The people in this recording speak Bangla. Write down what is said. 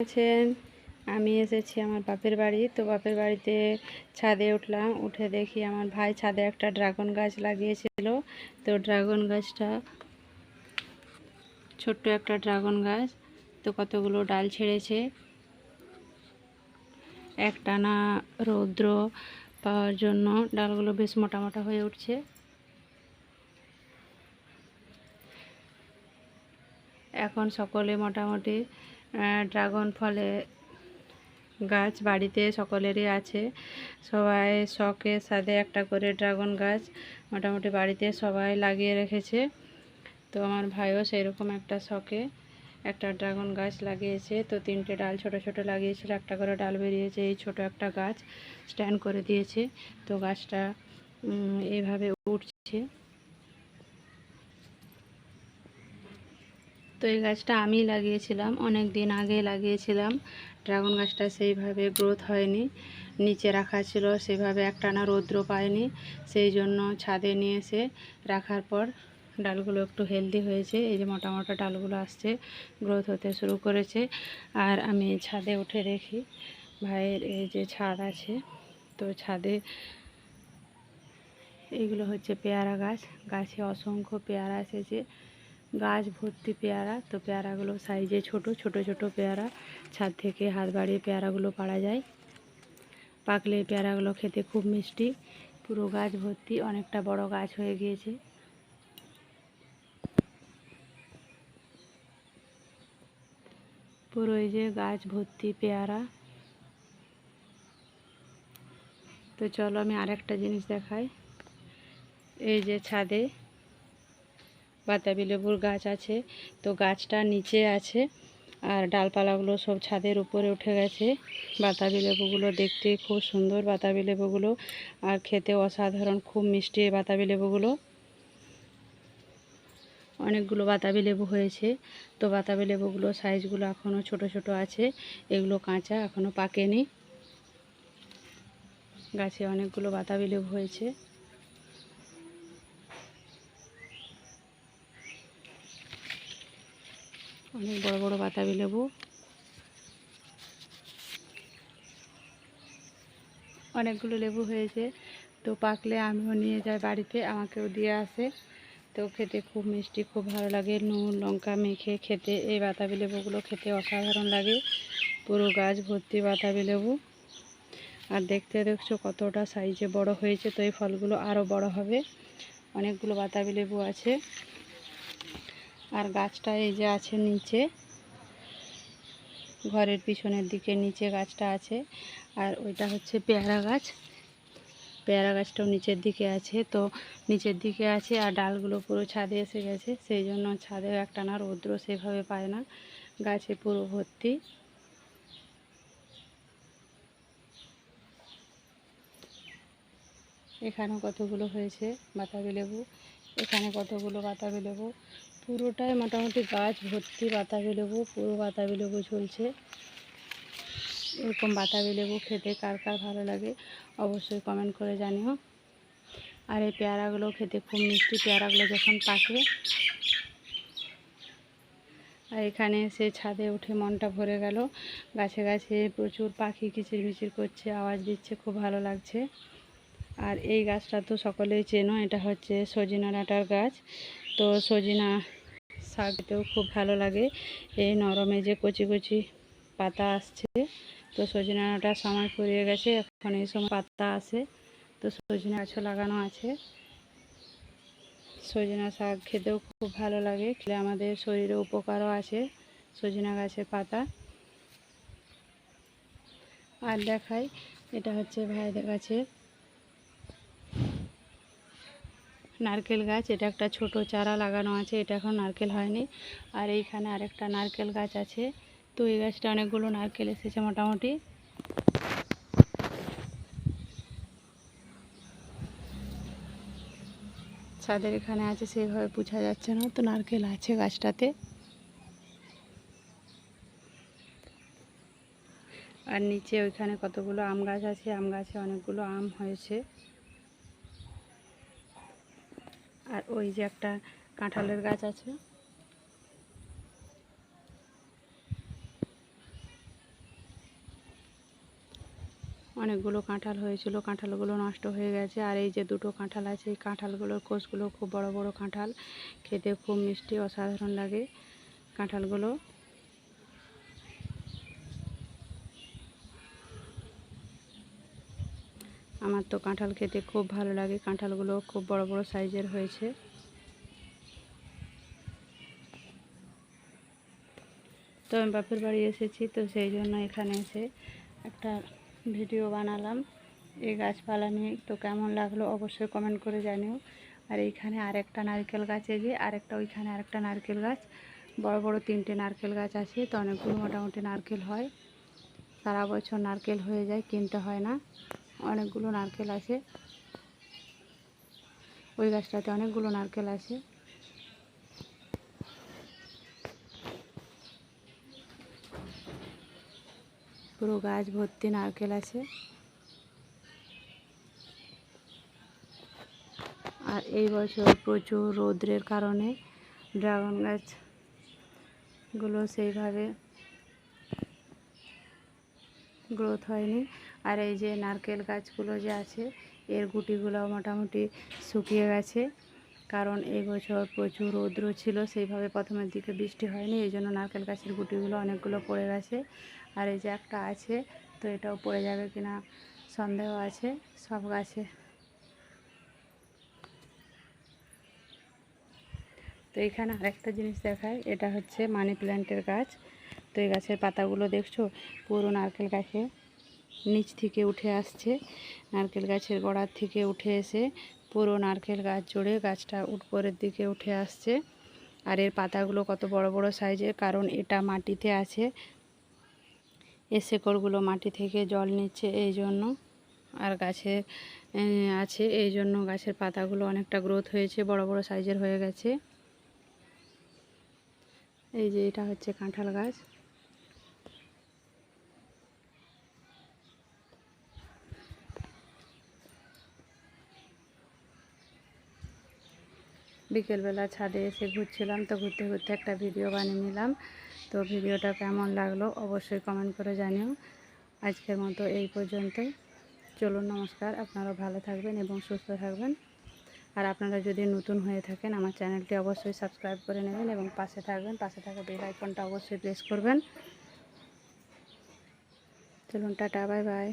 আছেন আমি এসেছি আমার বাপের বাড়ি। তো বাপের বাড়িতে ছাদে উঠলাম। উঠে দেখি আমার ভাই ছাদে একটা ড্রাগন গাছ লাগিয়েছিল। তো ড্রাগন গাছটা, ছোট্ট একটা ড্রাগন গাছ। তো কতগুলো ডাল ছেড়েছে। একটানা রৌদ্র পাওয়ার জন্য ডালগুলো বেশ মোটা মোটা হয়ে উঠছে। এখন সকলে মোটামুটি ড্রাগন ফলে গাছ বাড়িতে সকলেরই আছে। সবাই শখের সাথে একটা করে ড্রাগন গাছ মোটামুটি বাড়িতে সবাই লাগিয়ে রেখেছে। তো আমার ভাইও সেরকম একটা শখে একটা ড্রাগন গাছ লাগিয়েছে। তো তিনটে ডাল ছোট ছোট লাগিয়েছিল, একটা করে ডাল বেরিয়েছে, এই ছোট একটা গাছ স্ট্যান্ড করে দিয়েছে। তো গাছটা এইভাবে উঠছে। তো এই গাছটা আমি লাগিয়েছিলাম অনেক দিন আগে লাগিয়েছিলাম। ড্রাগন গাছটা সেইভাবে গ্রোথ হয়নি, নিচে রাখা ছিল, সেভাবে একটানা রৌদ্র পায়নি। সেই জন্য ছাদে নিয়ে এসে রাখার পর ডালগুলো একটু হেলদি হয়েছে। এই যে মোটা মোটা ডালগুলো আসছে গ্রোথ হতে শুরু করেছে। আর আমি ছাদে উঠে রেখি ভাইয়ের এই যে ছাদ আছে, তো ছাদে এইগুলো হচ্ছে পেয়ারা গাছ। গাছে অসংখ্য পেয়ারা এসেছে। গাছ ভর্তি পেয়ারা। তো পেয়ারাগুলো সাইজে ছোট ছোট ছোট পেয়ারা। ছাদ থেকে হাত বাড়িয়ে পেয়ারাগুলো পাড়া যায়। পাকলে পেয়ারাগুলো খেতে খুব মিষ্টি। পুরো গাছ ভর্তি, অনেকটা বড় গাছ হয়ে গিয়েছে। পুরো এই যে গাছ ভর্তি পেয়ারা। তো চলো আমি আরেকটা জিনিস দেখাই। এই যে ছাদে বাতাবি লেবুর গাছ আছে। তো গাছটা নিচে আছে আর ডালপালাগুলো সব ছাদের উপরে উঠে গেছে। বাতাবি লেবুগুলো দেখতে খুব সুন্দর বাতাবি লেবুগুলো। আর খেতে অসাধারণ, খুব মিষ্টি এই বাতাবি লেবুগুলো। অনেকগুলো বাতাবি লেবু হয়েছে। তো বাতাবি লেবুগুলো সাইজগুলো এখনও ছোট ছোট আছে। এগুলো কাঁচা, এখনও পাকেনি। গাছে অনেকগুলো বাতাবি লেবু হয়েছে। অনেক বড় বড় বাতাবি লেবু। অনেকগুলো লেবু হয়েছে। তো পাকলে আমিও নিয়ে যাই বাড়িতে, আমাকেও দিয়ে আসে। তো খেতে খুব মিষ্টি, খুব ভালো লাগে। নুন, লঙ্কা মেখে খেতে, এই বাতাবি লেবুগুলো খেতে অসাধারণ লাগে। পুরো গাছ ভর্তি বাতাবি লেবু। আর দেখতে দেখছ কতটা সাইজে বড় হয়েছে, তো এই ফলগুলো আরও বড় হবে। অনেকগুলো বাতাবি লেবু আছে। আর গাছটা এই যে আছে নিচে। ঘরের পিছনের দিকে নিচে গাছটা আছে। আর ওইটা হচ্ছে পেয়ারা গাছ। পেয়ারা গাছটাও নিচের দিকে আছে। তো নিচের দিকে আছে আর ডালগুলো পুরো ছাদে এসে গেছে। সেই জন্য ছাদে একটানা রৌদ্র সেভাবে পায় না। গাছে পুরো ভর্তি। এখানেও কতগুলো হয়েছে? বাতাবি লেবু। এখানে কতগুলো বাতাবি লেবু? পুরোটাই মোটামুটি গাছ ভর্তি বাতাবি লেবু, পুরো বাতাবি লেবু ঝুলছে। এরকম বাতাবি লেবু খেতে কার কার ভালো লাগে অবশ্যই কমেন্ট করে জানিও। আর এই পেয়ারাগুলো খেতে খুব মিষ্টি পেয়ারাগুলো যখন পাকে আর এখানে এসে ছাদে উঠে মনটা ভরে গেল। গাছে গাছে প্রচুর পাখি কিচিরমিচির করছে, আওয়াজ দিচ্ছে, খুব ভালো লাগছে। আর এই গাছটা তো সকলেই চেনো, এটা হচ্ছে সজিনা ডাঁটার গাছ। তো সজিনা শাকতেও খুব ভালো লাগে। এই নরমে যে কচি কচি পাতা আসছে, তো সজিনা ডাঁটার সময় ফুরিয়ে গেছে, এখন এই সময় পাতা আসে তো সজিনা গাছও লাগানো আছে। সজিনা শাক খেতেও খুব ভালো লাগে, খেলে আমাদের শরীরে উপকারও আছে সজিনা গাছের পাতা। আর দেখাই, এটা হচ্ছে ভাইদের গাছের নারকেল গাছ, এটা একটা ছোট চারা লাগানো আছে, এটা এখন নারকেল হয়নি। আর এইখানে আরেকটা নারকেল গাছ আছে, তো এই গাছটা অনেকগুলো নারকেল এসেছে মোটামুটি। ছাদের এখানে আছে, সেইভাবে বোঝা যাচ্ছে না, তো নারকেল আছে গাছটাতে। আর নিচে ওইখানে কতগুলো আম গাছ আছে, আম গাছে অনেকগুলো আম হয়েছে। আর ওই যে একটা কাঁঠালের গাছ আছে। অনেকগুলো কাঁঠাল হয়েছিল, কাঁঠালগুলো নষ্ট হয়ে গেছে। আর এই যে দুটো কাঁঠাল আছে, এই কাঁঠালগুলোর কোষগুলো খুব বড় বড় কাঁঠাল। খেতে খুব মিষ্টি, অসাধারণ লাগে কাঁঠালগুলো। আমার তো কাঁঠাল খেতে খুব ভালো লাগে। কাঁঠালগুলো খুব বড় বড় সাইজের হয়েছে। তো আমি বাপের বাড়ি এসেছি, তো সেই জন্য এখানে এসে একটা ভিডিও বানালাম। এই গাছপালা নিয়ে তো কেমন লাগল অবশ্যই কমেন্ট করে জানিও। আর এইখানে আরেকটা নারকেল গাছ, এই যে আরেকটা, ওইখানে আরেকটা নারকেল গাছ। বড় বড় তিনটে নারকেল গাছ আছে, তো অনেকগুলো মোটামুটি নারকেল হয়। সারা বছর নারকেল হয়ে যায়, কিনতে হয় না। অনেকগুলো নারকেল আছে ওই গাছটাতে অনেকগুলো নারকেল আছে পুরো গাছ ভর্তি নারকেল আছে। আর এই বছর প্রচুর রৌদ্রের কারণে ড্রাগন গাছগুলো সেইভাবে গ্রোথ হয়নি। আর এই যে নারকেল গাছগুলো যে আছে, এর গুটিগুলো মোটামুটি শুকিয়ে গেছে। কারণ এই বছর প্রচুর রৌদ্র ছিল, সেইভাবে প্রথমের দিকে বৃষ্টি হয়নি, এই জন্য নারকেল গাছের গুটিগুলো অনেকগুলো পড়ে গেছে। আর এই যে একটা আছে, তো এটাও পড়ে যাবে কিনা সন্দেহ আছে, সব গাছে। তো এখানে আরেকটা জিনিস দেখায় এটা হচ্ছে মানি প্ল্যান্টের গাছ। তো এই গাছের পাতাগুলো দেখছ, পুরো নারকেল গাছে। নিচ থেকে উঠে আসছে। নারকেল গাছের গোড়ার থেকে উঠে এসে পুরো নারকেল গাছ জুড়ে গাছটা উপরের দিকে উঠে আসছে। আর এর পাতাগুলো কত বড় বড় সাইজের, কারণ এটা মাটিতে আছে। এর শেকড়গুলো মাটি থেকে জল নিচ্ছে এই জন্য। আর গাছে আছে এই জন্য গাছের পাতাগুলো অনেকটা গ্রোথ হয়েছে, বড় বড় সাইজের হয়ে গেছে। এই যে এটা হচ্ছে কাঁঠাল গাছ। বিকেলবেলা ছাদে এসে ঘুরছিলাম তো ঘুরতে ঘুরতে একটা ভিডিও বানিয়ে নিলাম। তো ভিডিওটা কেমন লাগল অবশ্যই কমেন্ট করে জানিও। আজকের মতো এই পর্যন্তই। চলুন, নমস্কার। আপনারা ভালো থাকবেন এবং সুস্থ থাকবেন। আর আপনারা যদি নতুন হয়ে থাকেন, আমার চ্যানেলটি অবশ্যই সাবস্ক্রাইব করে নেবেন এবং পাশে থাকবেন, পাশে থাকা বেল আইকনটা অবশ্যই প্রেস করবেন। চলুন, টাটা বাই বাই